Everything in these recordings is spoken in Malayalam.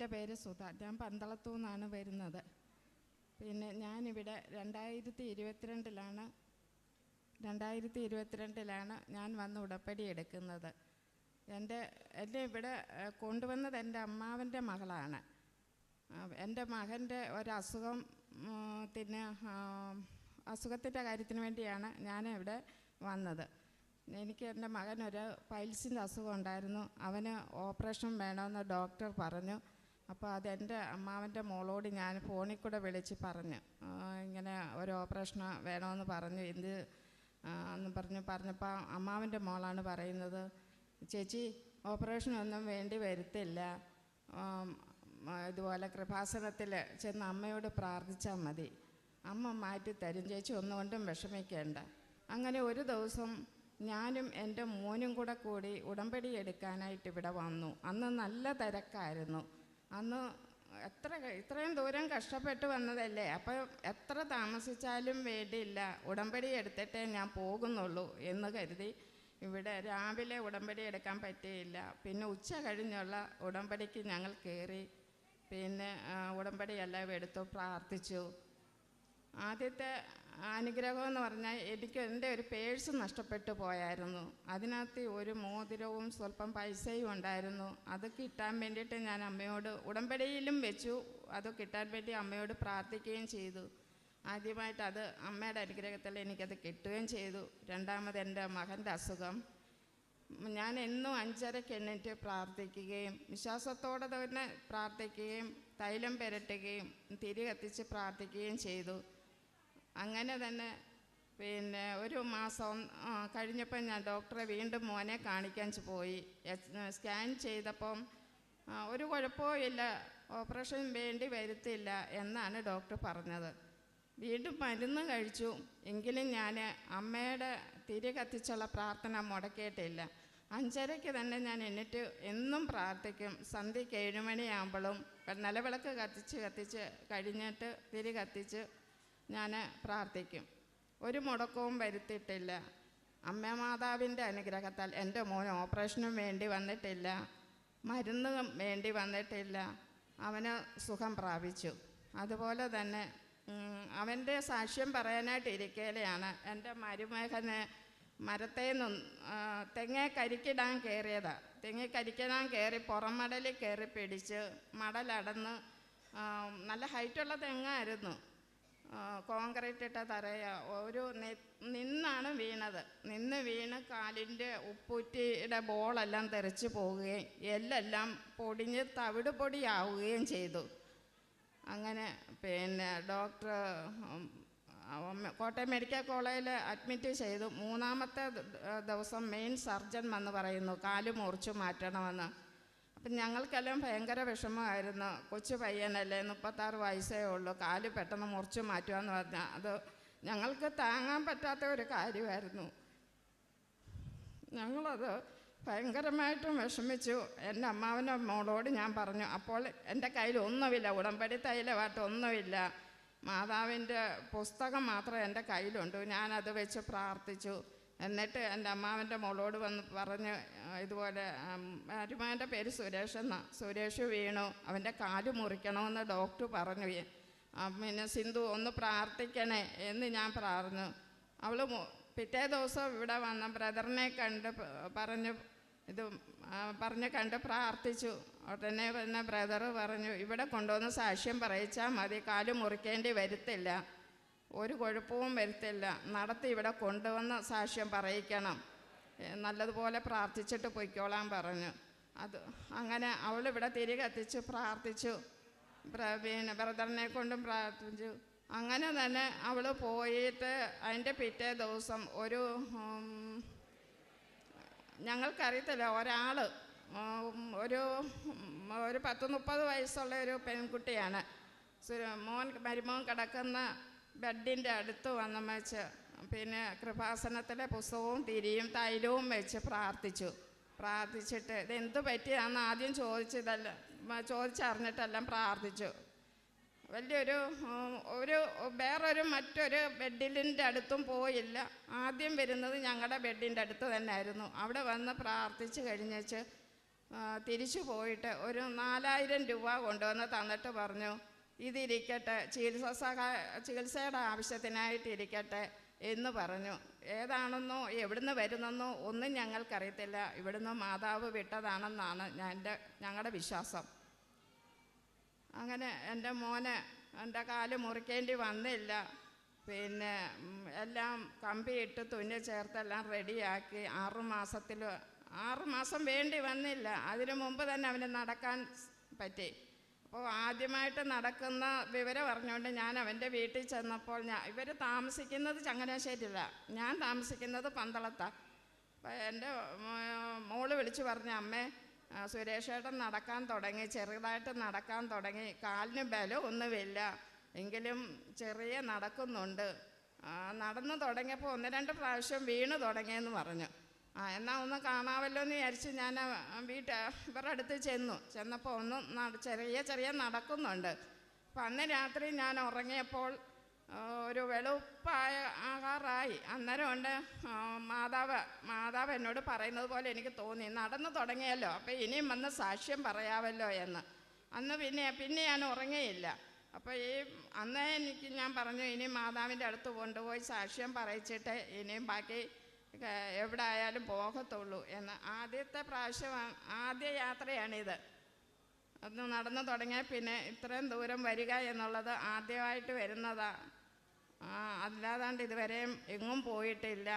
എന്റെ പേര് സുധ. ഞാൻ പന്തളത്തു നിന്നാണ് വരുന്നത്. പിന്നെ ഞാനിവിടെ രണ്ടായിരത്തി ഇരുപത്തിരണ്ടിലാണ് രണ്ടായിരത്തി ഇരുപത്തിരണ്ടിലാണ് ഞാൻ വന്ന് ഉടപ്പടി എടുക്കുന്നത്. എന്റെ എന്നെ ഇവിടെ കൊണ്ടുവന്നത് എന്റെ അമ്മാവന്റെ മകളാണ്. എന്റെ മകന്റെ ഒരസുഖം പിന്നെ അസുഖത്തിന്റെ കാര്യത്തിന് വേണ്ടിയാണ് ഞാൻ ഇവിടെ വന്നത്. എനിക്ക് എന്റെ മകനൊരു പൈൽസിന്റെ അസുഖം ഉണ്ടായിരുന്നു. അവന് ഓപ്പറേഷൻ വേണമെന്ന് ഡോക്ടർ പറഞ്ഞു. അപ്പോൾ അതെന്റെ അമ്മാവന്റെ മോളോട് ഞാൻ ഫോണിൽ കൂടെ വിളിച്ച് പറഞ്ഞു. ഇങ്ങനെ ഒരു ഓപ്പറേഷൻ വേണമെന്ന് പറഞ്ഞു. എന്ത് എന്ന് പറഞ്ഞു. പറഞ്ഞപ്പോൾ അമ്മാവന്റെ മോളാണ് പറയുന്നത് ചേച്ചി ഓപ്പറേഷനൊന്നും വേണ്ടി വരത്തില്ല. ഇതുപോലെ കൃപാസനത്തിൽ ചെന്ന് അമ്മയോട് പ്രാർത്ഥിച്ചാൽ മതി. അമ്മ മാറ്റി തരും. ചേച്ചി ഒന്നുകൊണ്ടും വിഷമിക്കേണ്ട. അങ്ങനെ ഒരു ദിവസം ഞാനും എന്റെ മോനും കൂടെ കൂടി ഉടമ്പടി എടുക്കാനായിട്ട് ഇവിടെ വന്നു. അന്ന് നല്ല തിരക്കായിരുന്നു. അന്ന് എത്ര ഇത്രയും ദൂരം കഷ്ടപ്പെട്ട് വന്നതല്ലേ? അപ്പോൾ എത്ര താമസിച്ചാലും വേണ്ടിയില്ല ഉടമ്പടി എടുത്തിട്ടേ ഞാൻ പോകുന്നുള്ളൂ എന്ന് കരുതി ഇവിടെ രാവിലെ ഉടമ്പടി എടുക്കാൻ പറ്റിയില്ല. പിന്നെ ഉച്ച കഴിഞ്ഞുള്ള ഉടമ്പടിക്ക് ഞങ്ങൾ കയറി പിന്നെ ഉടമ്പടി എല്ലാം എടുത്തു പ്രാർത്ഥിച്ചു. ആദ്യത്തെ അനുഗ്രഹം എന്ന് പറഞ്ഞാൽ എനിക്ക് എന്റെ ഒരു പേഴ്സ് നഷ്ടപ്പെട്ടു പോയായിരുന്നു. അതിനകത്ത് ഒരു മോതിരവും സ്വല്പം പൈസയും ഉണ്ടായിരുന്നു. അത് കിട്ടാൻ വേണ്ടിയിട്ട് ഞാൻ അമ്മയോട് ഉടമ്പടിയിലും വെച്ചു. അത് കിട്ടാൻ വേണ്ടി അമ്മയോട് പ്രാർത്ഥിക്കുകയും ചെയ്തു. ആദ്യമായിട്ട് അത് അമ്മയുടെ അനുഗ്രഹത്തിൽ എനിക്കത് കിട്ടുകയും ചെയ്തു. രണ്ടാമത് എന്റെ മകന്റെ അസുഖം. ഞാൻ എന്നും അഞ്ചരയ്ക്ക് എണ്ണീറ്റ് പ്രാർത്ഥിക്കുകയും വിശ്വാസത്തോടെ തന്നെ പ്രാർത്ഥിക്കുകയും തൈലം പെരട്ടുകയും തിരി കത്തിച്ച് പ്രാർത്ഥിക്കുകയും ചെയ്തു. അങ്ങനെ തന്നെ പിന്നെ ഒരു മാസം കഴിഞ്ഞപ്പം കഴിഞ്ഞപ്പോൾ ഞാൻ ഡോക്ടറെ വീണ്ടും മോനെ കാണിക്കാൻ പോയി. സ്കാൻ ചെയ്തപ്പം ഒരു കുഴപ്പവും ഇല്ല ഓപ്പറേഷൻ വേണ്ടി വരുത്തില്ല എന്നാണ് ഡോക്ടർ പറഞ്ഞത്. വീണ്ടും മരുന്ന് കഴിച്ചു. എങ്കിലും ഞാൻ അമ്മയുടെ തിരി കത്തിച്ചുള്ള പ്രാർത്ഥന മുടക്കിയിട്ടില്ല. അഞ്ചരയ്ക്ക് തന്നെ ഞാൻ എന്നിട്ട് എന്നും പ്രാർത്ഥിക്കും. സന്ധ്യയ്ക്ക് ഏഴുമണിയാകുമ്പോഴും നിലവിളക്ക് കത്തിച്ച് കത്തിച്ച് കഴിഞ്ഞിട്ട് തിരി കത്തിച്ച് ഞാൻ പ്രാർത്ഥിക്കും. ഒരു മുടക്കവും വരുത്തിയിട്ടില്ല. അമ്മ മാതാവിന്റെ അനുഗ്രഹത്താൽ എന്റെ മോൻ ഓപ്പറേഷനും വേണ്ടി വന്നിട്ടില്ല. മരുന്ന് വേണ്ടി വന്നിട്ടില്ല. അവന് സുഖം പ്രാപിച്ചു. അതുപോലെ തന്നെ അവന്റെ സാക്ഷ്യം പറയാനായിട്ട് ഇരിക്കലെയാണ് എന്റെ മരുമേഹന് മരത്തെ തെങ്ങേ കരിക്കിടാൻ കയറിയതാണ് തെങ്ങി കരിക്കിടാൻ കയറി പുറം കയറി പിടിച്ച് മടലടന്ന് നല്ല ഹൈറ്റുള്ള തെങ്ങായിരുന്നു. കോൺക്രീറ്റ് ഇട്ട തറയ ഒരു നിന്നാണ് വീണത്. നിന്ന് വീണ് കാലിന്റെ ഉപ്പൂറ്റിയുടെ ബോളെല്ലാം തെറിച്ച് പോവുകയും എല്ലെല്ലാം പൊടിഞ്ഞ് തവിട് പൊടിയാവുകയും ചെയ്തു. അങ്ങനെ പിന്നെ ഡോക്ടർ കോട്ടയം മെഡിക്കൽ കോളേജിൽ അഡ്മിറ്റ് ചെയ്തു. മൂന്നാമത്തെ ദിവസം മെയിൻ സർജൻ വന്ന് പറയുന്നു കാൽ മുറിച്ച് മാറ്റണമെന്ന്. അപ്പം ഞങ്ങൾക്കെല്ലാം ഭയങ്കര വിഷമമായിരുന്നു. കൊച്ചു പയ്യനല്ലേ മുപ്പത്താറ് വയസ്സേ ഉള്ളൂ കാൽ പെട്ടെന്ന് മുറിച്ച് മാറ്റുകയെന്ന് പറഞ്ഞാൽ അത് ഞങ്ങൾക്ക് താങ്ങാൻ പറ്റാത്ത ഒരു കാര്യമായിരുന്നു. ഞങ്ങളത് ഭയങ്കരമായിട്ടും വിഷമിച്ചു. എന്റെ അമ്മാവന്റെ മോളോട് ഞാൻ പറഞ്ഞു അപ്പോൾ എന്റെ കയ്യിൽ ഒന്നുമില്ല ഉടമ്പടി തൈലമായിട്ട് ഒന്നുമില്ല. മാതാവിന്റെ പുസ്തകം മാത്രം എന്റെ കയ്യിലുണ്ട്. ഞാനത് വെച്ച് പ്രാർത്ഥിച്ചു. എന്നിട്ട് എന്റെ അമ്മാവന്റെ മോളോട് വന്ന് പറഞ്ഞ് ഇതുപോലെ അരുമാന്റെ പേര് സുരേഷ് എന്നാണ് സുരേഷ് വീണു. അവന്റെ കാൽ മുറിക്കണമെന്ന് ഡോക്ടർ പറഞ്ഞു. പിന്നെ സിന്ധു ഒന്ന് പ്രാർത്ഥിക്കണേ എന്ന് ഞാൻ പറഞ്ഞു അവൾ പിറ്റേ ദിവസം ഇവിടെ വന്ന ബ്രദറിനെ കണ്ട് പറഞ്ഞ് ഇത് പറഞ്ഞ് കണ്ട് പ്രാർത്ഥിച്ചു. ഉടനെ പിന്നെ ബ്രദർ പറഞ്ഞു ഇവിടെ കൊണ്ടുവന്ന് സാക്ഷ്യം പറയിച്ചാൽ മതി. കാൽ മുറിക്കേണ്ടി വരത്തില്ല. ഒരു കുഴപ്പവും വരുത്തില്ല. നടത്തി ഇവിടെ കൊണ്ടുവന്ന് സാക്ഷ്യം പറയിക്കണം. നല്ലതുപോലെ പ്രാർത്ഥിച്ചിട്ട് പൊയ്ക്കോളാൻ പറഞ്ഞു. അത് അങ്ങനെ അവൾ ഇവിടെ തിരി കത്തിച്ച് പ്രാർത്ഥിച്ചു. പിന്നെ ബ്രദറിനെ കൊണ്ടും പ്രാർത്ഥിച്ചു. അങ്ങനെ തന്നെ അവൾ പോയിട്ട് അതിന്റെ പിറ്റേ ദിവസം ഒരു ഞങ്ങൾക്കറിയത്തില്ല ഒരാൾ ഒരു ഒരു പത്ത് മുപ്പത് വയസ്സുള്ള ഒരു പെൺകുട്ടിയാണ്. മോൻ മരുമോൻ കിടക്കുന്ന ബെഡിന്റെ അടുത്ത് വന്ന് വെച്ച് പിന്നെ കൃപാസനത്തിലെ പുസ്തകവും തിരിയും തൈലവും വെച്ച് പ്രാർത്ഥിച്ചു. പ്രാർത്ഥിച്ചിട്ട് ഇത് എന്ത് പറ്റിയാന്ന് ആദ്യം ചോദിച്ചതല്ല ചോദിച്ചറിഞ്ഞിട്ടെല്ലാം പ്രാർത്ഥിച്ചു. വലിയൊരു ഒരു വേറൊരു മറ്റൊരു ബെഡിലിന്റെ അടുത്തും പോയില്ല. ആദ്യം വരുന്നത് ഞങ്ങളുടെ ബെഡിന്റെ അടുത്ത് തന്നെ ആയിരുന്നു അവിടെ വന്ന് പ്രാർത്ഥിച്ച് കഴിഞ്ഞേച്ച് തിരിച്ചു പോയിട്ട് ഒരു നാലായിരം രൂപ കൊണ്ടുവന്ന് തന്നിട്ട് പറഞ്ഞു ഇതിരിക്കട്ടെ ചികിത്സ സഹായ ചികിത്സയുടെ ആവശ്യത്തിനായിട്ടിരിക്കട്ടെ എന്ന് പറഞ്ഞു. ഏതാണെന്നോ എവിടുന്ന് വരുന്നെന്നോ ഒന്നും ഞങ്ങൾക്കറിയത്തില്ല. ഇവിടുന്ന് മാതാവ് വിട്ടതാണെന്നാണ് എന്റെ ഞങ്ങളുടെ വിശ്വാസം. അങ്ങനെ എന്റെ മോന് എന്റെ കാൽ മുറിക്കേണ്ടി വന്നില്ല. പിന്നെ എല്ലാം കമ്പിയിട്ട് തുന്നി ചേർത്തെല്ലാം റെഡിയാക്കി. ആറുമാസത്തിൽ ആറുമാസം ആറു മാസം വേണ്ടി വന്നില്ല. അതിനു മുമ്പ് തന്നെ അവന് നടക്കാൻ പറ്റി. അപ്പോൾ ആദ്യമായിട്ട് നടക്കുന്ന വിവരം അറിഞ്ഞുകൊണ്ട് ഞാൻ അവന്റെ വീട്ടിൽ ചെന്നപ്പോൾ ഞാൻ ഇവർ താമസിക്കുന്നത് ചങ്ങനാശ്ശേരിയിലാണ് ഞാൻ താമസിക്കുന്നത് പന്തളത്താണ് അപ്പോൾ എന്റെ മോൾ വിളിച്ച് പറഞ്ഞ അമ്മേ സുരേഷേട്ടൻ നടക്കാൻ തുടങ്ങി ചെറുതായിട്ട് നടക്കാൻ തുടങ്ങി. കാലിന് ബലം ഒന്നുമില്ല എങ്കിലും ചെറിയ നടക്കുന്നുണ്ട്. നടന്നു തുടങ്ങിയപ്പോൾ ഒന്ന് രണ്ട് പ്രാവശ്യം വീണ് തുടങ്ങിയെന്ന് പറഞ്ഞു. ആ എന്നാൽ ഒന്ന് കാണാമല്ലോ എന്ന് വിചാരിച്ച് ഞാൻ വീട്ട് ഇവരുടെ അടുത്ത് ചെന്നു. ചെന്നപ്പോൾ ഒന്ന് ചെറിയ ചെറിയ നടക്കുന്നുണ്ട്. അപ്പം അന്ന് രാത്രി ഞാൻ ഉറങ്ങിയപ്പോൾ ഒരു വെളുപ്പായ ആകാറായി അന്നേരം ഉണ്ട് ആ, മാതാവ് മാതാവ് എന്നോട് പറയുന്നത് പോലെ എനിക്ക് തോന്നി. നടന്നു തുടങ്ങിയല്ലോ അപ്പം ഇനിയും വന്ന് സാക്ഷ്യം പറയാമല്ലോ എന്ന്. അന്ന് പിന്നെ പിന്നെ ഞാൻ ഉറങ്ങിയില്ല. അപ്പോൾ ഈ അന്നേ എനിക്ക് ഞാൻ പറഞ്ഞു ഇനി മാതാവിന്റെ അടുത്ത് കൊണ്ടുപോയി സാക്ഷ്യം പറയിച്ചിട്ട് ഇനിയും ബാക്കി എവിടെ ആയാലും പോകത്തുള്ളൂ എന്ന്. ആദ്യത്തെ പ്രാവശ്യമാണ് ആദ്യ യാത്രയാണിത്. അത് നടന്നു തുടങ്ങിയാൽ പിന്നെ ഇത്രയും ദൂരം വരിക എന്നുള്ളത് ആദ്യമായിട്ട് വരുന്നതാ. ആ അല്ലാതാണ്ട് ഇതുവരെയും എങ്ങും പോയിട്ടില്ല.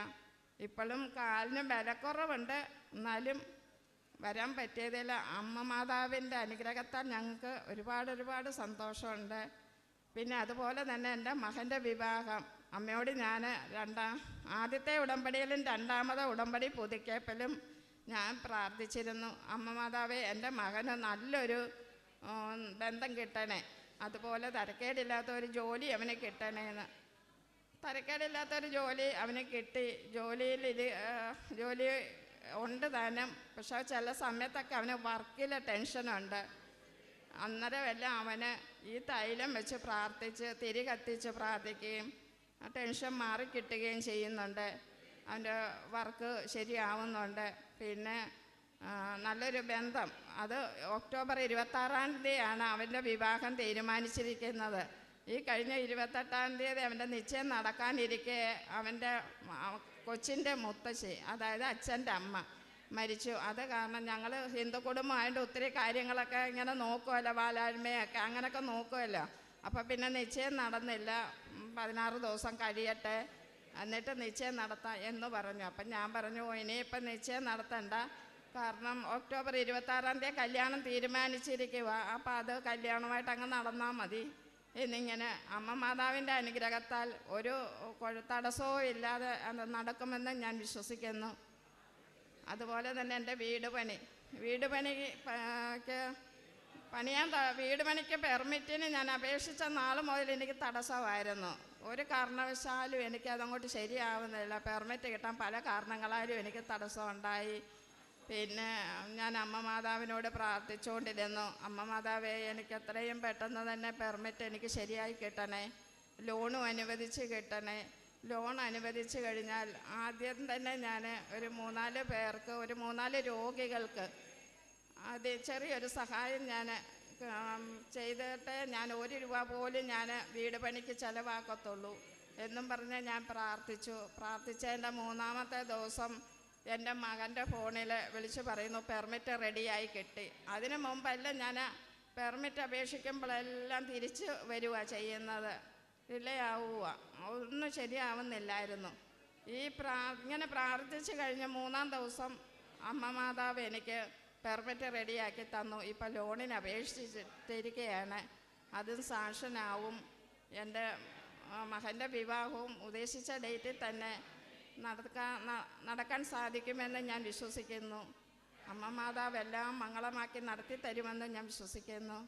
ഇപ്പോഴും കാലിന് ബലക്കുറവുണ്ട്. എന്നാലും വരാൻ പറ്റിയതിൽ അമ്മ മാതാവിന്റെ അനുഗ്രഹത്താൽ ഞങ്ങൾക്ക് ഒരുപാട് ഒരുപാട് സന്തോഷമുണ്ട്. പിന്നെ അതുപോലെ തന്നെ എന്റെ മകന്റെ വിവാഹം. അമ്മയോട് ഞാൻ രണ്ടാം ആദ്യത്തെ ഉടമ്പടിയിലും രണ്ടാമത്തെ ഉടമ്പടി പുതുക്കിയപ്പോഴും ഞാൻ പ്രാർത്ഥിച്ചിരുന്നു അമ്മ മാതാവേ എന്റെ മകന് നല്ലൊരു ബന്ധം കിട്ടണേ അതുപോലെ തരക്കേടില്ലാത്ത ഒരു ജോലി അവന് കിട്ടണേന്ന്. തരക്കേടില്ലാത്തൊരു ജോലി അവന് കിട്ടി ജോലിയിൽ ഇത് ജോലി ഉണ്ട് താനും പക്ഷെ ചില സമയത്തൊക്കെ അവന് വർക്കിലെ ടെൻഷനുണ്ട്. അന്നേരം എല്ലാം അവന് ഈ തൈലം വെച്ച് പ്രാർത്ഥിച്ച് തിരി കത്തിച്ച് പ്രാർത്ഥിക്കുകയും ആ ടെൻഷൻ മാറി കിട്ടുകയും ചെയ്യുന്നുണ്ട്. അവന്റെ വർക്ക് ശരിയാവുന്നുണ്ട്. പിന്നെ നല്ലൊരു ബന്ധം. അത് ഒക്ടോബർ ഇരുപത്താറാം തീയതിയാണ് അവന്റെ വിവാഹം തീരുമാനിച്ചിരിക്കുന്നത്. ഈ കഴിഞ്ഞ ഇരുപത്തെട്ടാം തീയതി അവന്റെ നിശ്ചയം നടക്കാനിരിക്കെ അവന്റെ കൊച്ചിന്റെ മുത്തശ്ശി അതായത് അച്ഛന്റെ അമ്മ മരിച്ചു. അത് കാരണം ഞങ്ങൾ ഹിന്ദു കുടുംബമായിട്ട് ഒത്തിരി കാര്യങ്ങളൊക്കെ ഇങ്ങനെ നോക്കുമല്ലോ ബാലായ്മയൊക്കെ അങ്ങനെയൊക്കെ നോക്കുമല്ലോ അപ്പോൾ പിന്നെ നിശ്ചയം നടന്നില്ല. പതിനാറ് ദിവസം കഴിയട്ടെ. എന്നിട്ട് നിശ്ചയം നടത്താം എന്ന് പറഞ്ഞു. അപ്പം ഞാൻ പറഞ്ഞു "ഓ, ഇനിയിപ്പം നിശ്ചയം നടത്തണ്ട. കാരണം ഒക്ടോബർ ഇരുപത്താറാം തീയതി കല്യാണം തീരുമാനിച്ചിരിക്കുക അപ്പോൾ അത് കല്യാണമായിട്ട് അങ്ങ് നടന്നാൽ മതി. എന്നിങ്ങനെ അമ്മ മാതാവിന്റെ അനുഗ്രഹത്താൽ ഒരു തടസ്സവും ഇല്ലാതെ അത് നടക്കുമെന്ന് ഞാൻ വിശ്വസിക്കുന്നു. അതുപോലെ തന്നെ എന്റെ വീട് പണി വീട് പണി ക്ക് പണിയാൻ വീട് പണിക്ക് പെർമിറ്റിന് ഞാൻ അപേക്ഷിച്ച നാൾ മുതൽ എനിക്ക് തടസ്സമായിരുന്നു. ഒരു കാരണവശാലും എനിക്ക് അതങ്ങോട്ട് ശരിയാവുന്നില്ല. പെർമിറ്റ് കിട്ടാൻ പല കാരണങ്ങളാലും എനിക്ക് തടസ്സമുണ്ടായി. പിന്നെ ഞാൻ അമ്മ മാതാവിനോട് പ്രാർത്ഥിച്ചുകൊണ്ടിരുന്നു. അമ്മ മാതാവേ എനിക്ക് എത്രയും പെട്ടെന്ന് തന്നെ പെർമിറ്റ് എനിക്ക് ശരിയായി കിട്ടണേ. ലോണും അനുവദിച്ച് കിട്ടണേ. ലോൺ അനുവദിച്ച് കഴിഞ്ഞാൽ ആദ്യം തന്നെ ഞാൻ ഒരു മൂന്നാൽ പേർക്ക് ഒരു മൂന്നാൽ രോഗികൾക്ക് അത് ചെറിയൊരു സഹായം ഞാൻ ചെയ്തിട്ട് ഞാൻ ഒരു രൂപ പോലും ഞാൻ വീട് പണിക്ക് ചിലവാക്കത്തുള്ളൂ എന്നും പറഞ്ഞ് ഞാൻ പ്രാർത്ഥിച്ചു. പ്രാർത്ഥിച്ചതിന്റെ മൂന്നാമത്തെ ദിവസം എന്റെ മകന്റെ ഫോണിൽ വിളിച്ച് പറയുന്നു പെർമിറ്റ് റെഡിയായി കിട്ടി. അതിനു മുമ്പെല്ലാം ഞാൻ പെർമിറ്റ് അപേക്ഷിക്കുമ്പോഴെല്ലാം തിരിച്ച് വരിക ചെയ്യുന്നത്. ഡിലേ ആവുക ഒന്നും ശരിയാവുന്നില്ലായിരുന്നു. ഈ പ്രാ ഇങ്ങനെ പ്രാർത്ഥിച്ചു കഴിഞ്ഞ മൂന്നാം ദിവസം അമ്മ മാതാവ് എനിക്ക് പെർമിറ്റ് റെഡിയാക്കി തന്നു. ഇപ്പം ലോണിന് അപേക്ഷിച്ചിട്ടിരിക്കുകയാണ് അതും സാക്ഷനാവും. എന്റെ മകന്റെ വിവാഹവും ഉദ്ദേശിച്ച ഡേറ്റിൽ തന്നെ നടക്കാൻ നടക്കാൻ സാധിക്കുമെന്ന് ഞാൻ വിശ്വസിക്കുന്നു. അമ്മ മാതാവ് എല്ലാം മംഗളമാക്കി നടത്തി തരുമെന്ന് ഞാൻ വിശ്വസിക്കുന്നു.